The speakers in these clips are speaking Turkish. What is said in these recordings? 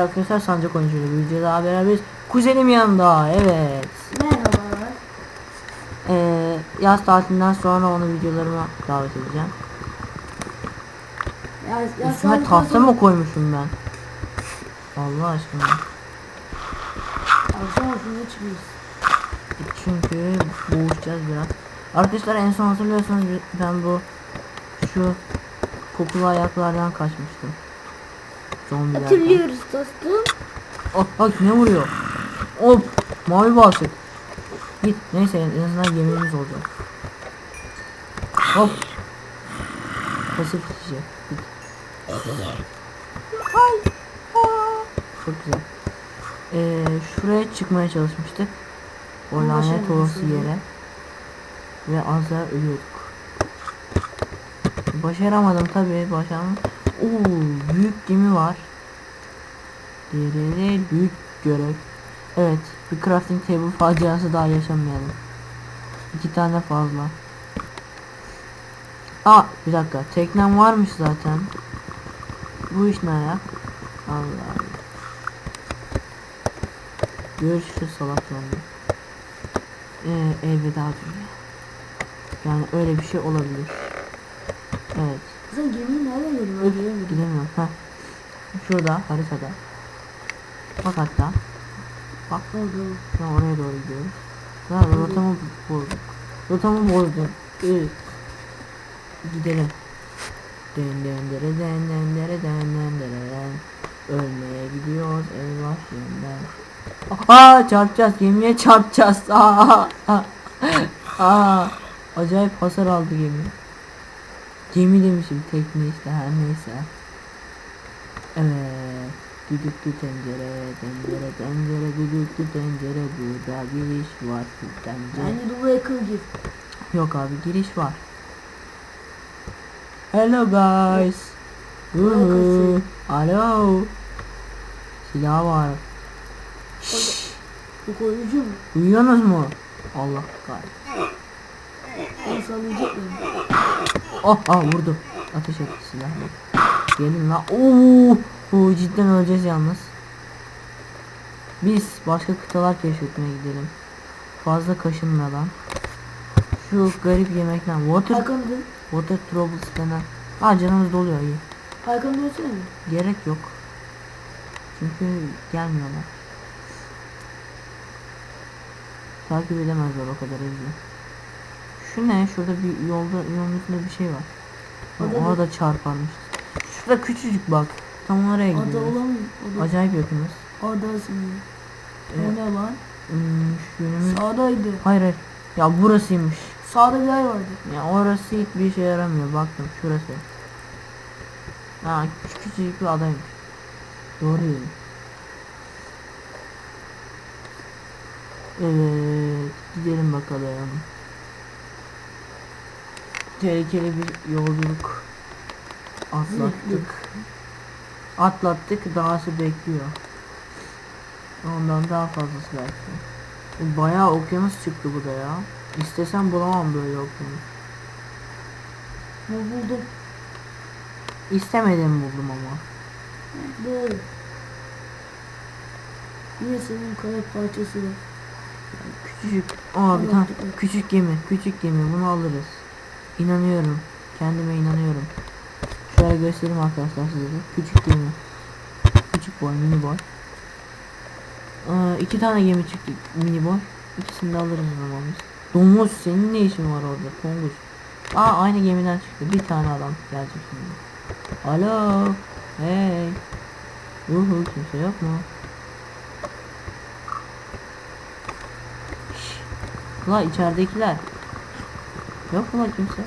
Arkadaşlar Sancak oyuncuyla videoda daha beraberiz. Kuzenim yanında evet. Merhabalar. Ee, yaz tatilinden sonra onu videolarıma davet edeceğim. Ya, ya Üstüme sen tahta mı koymuşum ben? Allah aşkına. Akşam şunu çıkıyoruz. Çünkü boğuşacağız biraz. Arkadaşlar en son hatırlıyorsanız ben bu şu kokulu ayaklardan kaçmıştım. Zombilerden. Hatırlıyoruz dostum. Oh bak ne vuruyor? Hop mavi basık. Git neyse en azından yemeğimiz olacak. Hop. Pasif kişi. Git. Ay. Aa. Çok güzel. Ee, şuraya çıkmaya çalışmıştık. O Ama lanet başaramadık olası sanırım. yere. Ve az daha ölüyorduk. Başaramadım tabii başaramadım. Oo, büyük gemi var. Diğeri büyük görev. Evet, bir crafting table faciası daha yaşamayalım. İki tane fazla. Aa, bir dakika. Teknem varmış zaten. Bu iş ne ayak? Allah Allah. Görüşürüz salak zombi. Ee, elveda dünya. Yani öyle bir şey olabilir. Evet. Sen gemiyi nereden gördün? Ben göremedim. Gidemiyorum. Heh. Şurada haritada. Bak hatta. Bak Oldu. ben oraya doğru gidiyorum. Ya rotamı bozdum. Rotamı bozdum. Üh. Gidelim. Den den dere den den dere den den dere den. Ölmeye gidiyoruz eyvah yeniden. Aa çarpacağız gemiye çarpacağız. Aa, aa, aa. Acayip hasar aldı gemi. Gemi demişim tekne işte her neyse. Evet. Düdüklü tencere, tencere, tencere, düdüklü tencere, burada giriş var tencere. Yani duvara kıl gir. Yok abi giriş var. Hello guys. Uhu. Alo. Silah var. Bu koyucu mu? Uyuyorsunuz mu? Allah kahretsin. Ben sallayacak mıyım? Oh ah vurdu. Ateş etti silahla. Gelin la. Oo, Oo, cidden öleceğiz yalnız. Biz başka kıtalar keşfetmeye gidelim. Fazla kaşınmadan. Şu garip yemekten. Water, Hakan dön. water troubles denen. Aa canımız doluyor iyi. Hakan dönsene mi? Gerek yok. Çünkü gelmiyorlar. Takip edemezler o kadar hızlı. Şu ne? Şurada bir yolda yolun üstünde bir şey var. Ada Ona da çarparmış. Şurada küçücük bak. Tam oraya Ada gidiyoruz. olan mı? Ada. Acayip yakınız. Adasın. Ee, ne lan? Hmm, şu yönümüz... Sağdaydı. Hayır hayır. Ya burasıymış. Sağda bir yer vardı. Ya orası hiçbir işe yaramıyor. Baktım şurası. Ha küçük küçücük bir adaymış. Doğru dedim. Evet gidelim bakalım. Tehlikeli bir yolculuk atlattık. Atlattık dahası bekliyor. Ondan daha fazlası belki. Bayağı okyanus çıktı bu da ya. İstesem bulamam böyle okyanus. Ne buldum? İstemedim buldum ama. Doğru. Yine senin kaya parçası var. Küçücük. Aa bir tane küçük gemi, küçük gemi bunu alırız. İnanıyorum. Kendime inanıyorum. Şöyle göstereyim arkadaşlar size de. Küçük gemi. Küçük boy, mini boy. Aa, iki tane gemi çıktı mini boy. İkisini de alırız biz. Domuz senin ne işin var orada? Tonguç. Aa aynı gemiden çıktı. Bir tane adam gelecek şimdi. Alo. Hey. Uhu kimse yok mu? La içeridekiler. Yok mu la kimse?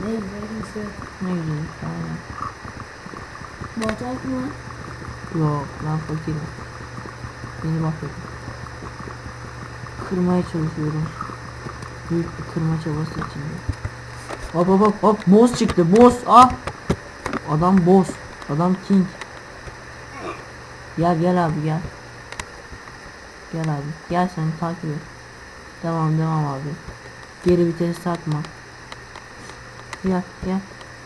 Ne güzel kimse. Ne güzel. Aynen. Batak mı? Yok ben fakirim. Beni bahsedin. Kırmaya çalışıyorum. Büyük bir kırma çabası içinde. Hop hop hop hop boss çıktı boss ah. Adam boss. Adam king. Gel gel abi gel. Gel abi gel seni takip et. Devam devam abi. Geri vitesi takma. Gel gel.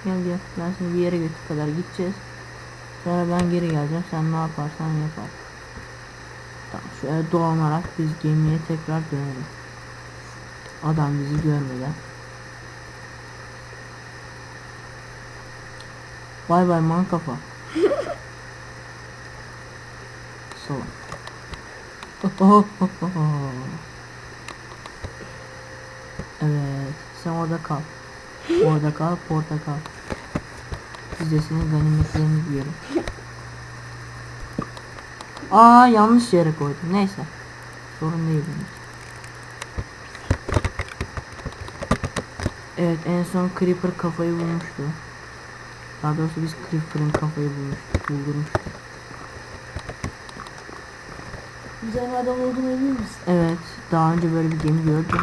Gel gel. Ben seni bir yere götür kadar gideceğiz. Sonra ben geri geleceğim. Sen ne yaparsan yapar. Tamam şöyle dolanarak biz gemiye tekrar dönelim. Adam bizi görmeden. Bay bay man kafa. Salak. evet. Sen orada kal. Orada kal, portakal. Biz de senin ganimetlerini yiyelim. Aa yanlış yere koydum. Neyse. Sorun değil benim. Evet en son Creeper kafayı bulmuştu. Daha doğrusu biz Creeper'ın kafayı bulmuştuk. Buldurmuştuk. Tane adam olduğunu emin misin? Evet, daha önce böyle bir gemi gördüm.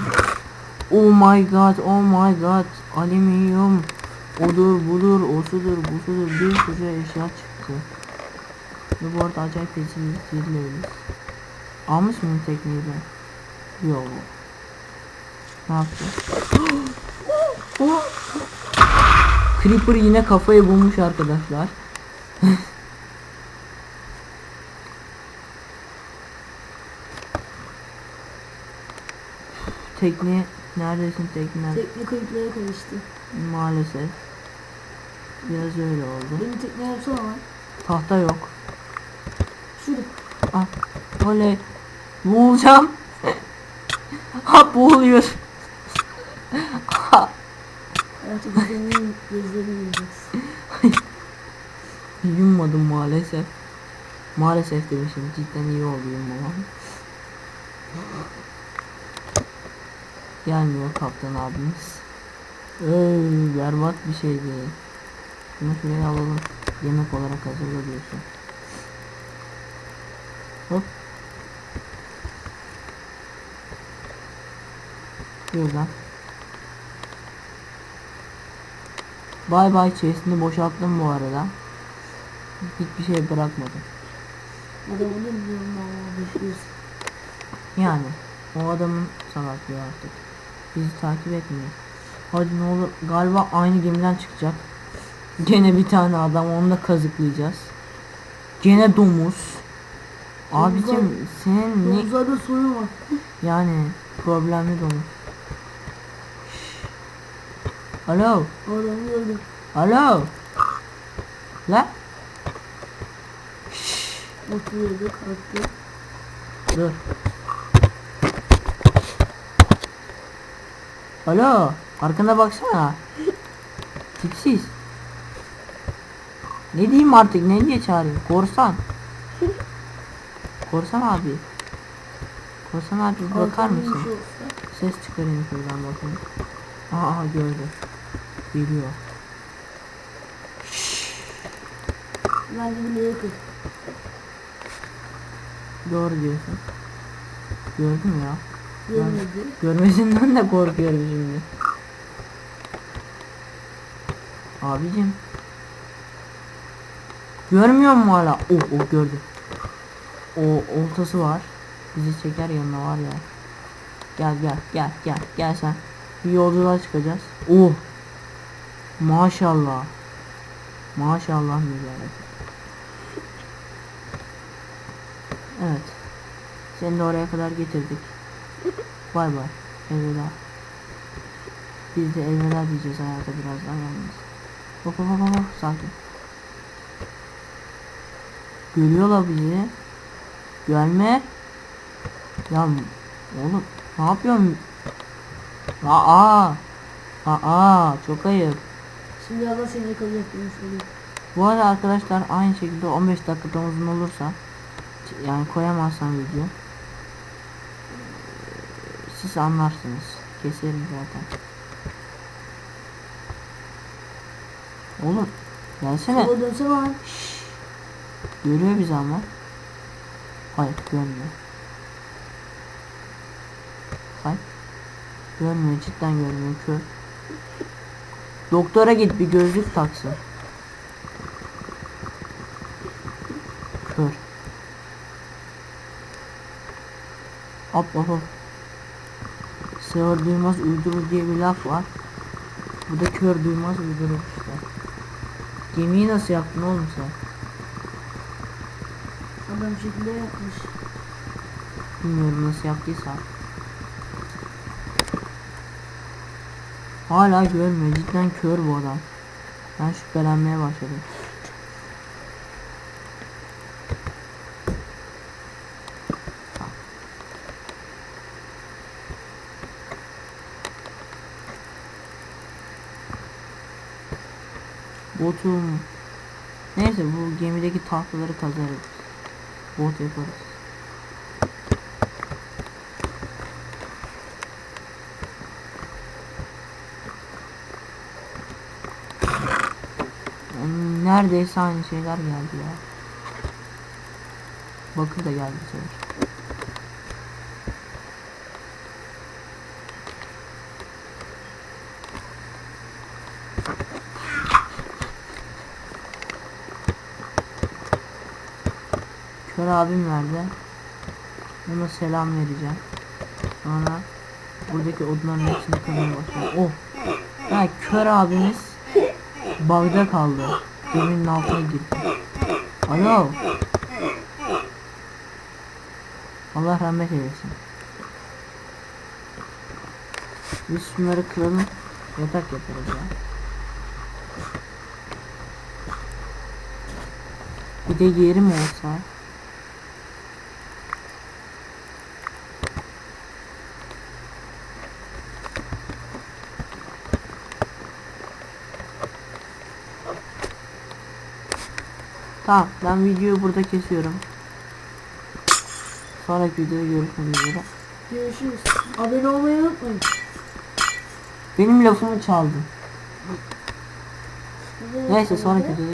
Oh my god, oh my god. Alüminyum. Odur, budur, osudur, busudur. Bir sürü eşya çıktı. Ve bu arada acayip eziliriz. Almış mıyım tekneyi ben? Yok. Ne yaptı? Creeper yine kafayı bulmuş arkadaşlar. Tekne neredesin tekne? Tekne kayıplara karıştı. Maalesef. Biraz öyle oldu. Benim tekne yapsana lan. Tahta yok. Şurada. Ah, oley. Boğulacağım. ha boğuluyor. Ha, güzelliğin gözlerini yiyeceksin. Yummadım maalesef. Maalesef demişim. Cidden iyi oldu yummamam. Gelmiyor kaptan abimiz. Öy, berbat bir şeydi. Şunu şuraya alalım. Yemek olarak hazırla diyorsun. Hop. Şuradan. Bay bay chest'ini boşalttım bu arada. Hiçbir şey bırakmadım. Adam olur mu diyorum valla bekliyorsun. Yani o adamın salaklığı artık. Bizi takip etmiyor. Hadi ne olur galiba aynı gemiden çıkacak. Gene bir tane adam onu da kazıklayacağız. Gene domuz. Abicim senin ne Domuzlarda sorun var. yani problemli domuz. Alo, alo. La, Oturuyordu kalktı. dur. Alo, arkana baksana. Tipsiz. Ne diyeyim artık, ne diye çağırayım? Korsan. Korsan abi. Korsan abi bakar mısın? şey. Ses çıkarayım şuradan bakayım. Aha, aha gördü. Geliyor. Bile yakın. Doğru diyorsun. Gördüm ya. Görmedi. Görmesinden de korkuyorum şimdi. Abicim. Görmüyor mu hala? Oh oh gördüm. O oltası var. Bizi çeker yanına var ya. Gel gel gel gel gel sen. Bir yolculuğa çıkacağız. Oh. Maşallah. Maşallah mübarek. Evet. Seni de oraya kadar getirdik. Bay bay. Elveda. Biz de elveda diyeceğiz hayata birazdan yalnız. Hop hop hop hop, sakin. Görüyorlar bizi. Gelme. Ya oğlum ne yapıyorsun? Aa. Aa çok ayıp. Şimdi birazdan seni yakalayacak bunu söyleyeyim. Bu arada arkadaşlar aynı şekilde 15 dakikadan uzun olursa yani koyamazsam video siz anlarsınız. Keserim zaten. Oğlum gelsene. Dönsene lan. Şşş. Görüyor bizi ama. Hayır görmüyor. Hayır. Görmüyor cidden görmüyor kör. Doktora git bir gözlük taksın. Kör. Hop hop hop. Sığır duymaz uydurur diye bir laf var. Bu da kör duymaz uydurur işte. Gemiyi nasıl yaptın oğlum sen? Adam şekilde yapmış. Bilmiyorum nasıl yaptıysa. Hala görmüyor. Cidden kör bu adam. Ben şüphelenmeye başladım. Botum. Neyse bu gemideki tahtaları kazarız. Bot yaparız. Neredeyse aynı şeyler geldi ya. Bakır da geldi bu Kör abim nerede? Ona selam vereceğim. Sonra buradaki odunların hepsini kırmaya başlayacağım. Oh! Ha, kör abimiz bug'da kaldı. Geminin altına girdi. Alo. Allah rahmet eylesin. Biz şunları kıralım. Yatak yaparız ya. Bir de yerim olsa. Tamam ben videoyu burada kesiyorum. Sonraki videoda görüşmek üzere. Görüşürüz. Abone olmayı unutmayın. Benim lafımı çaldın. Neyse sonraki videoda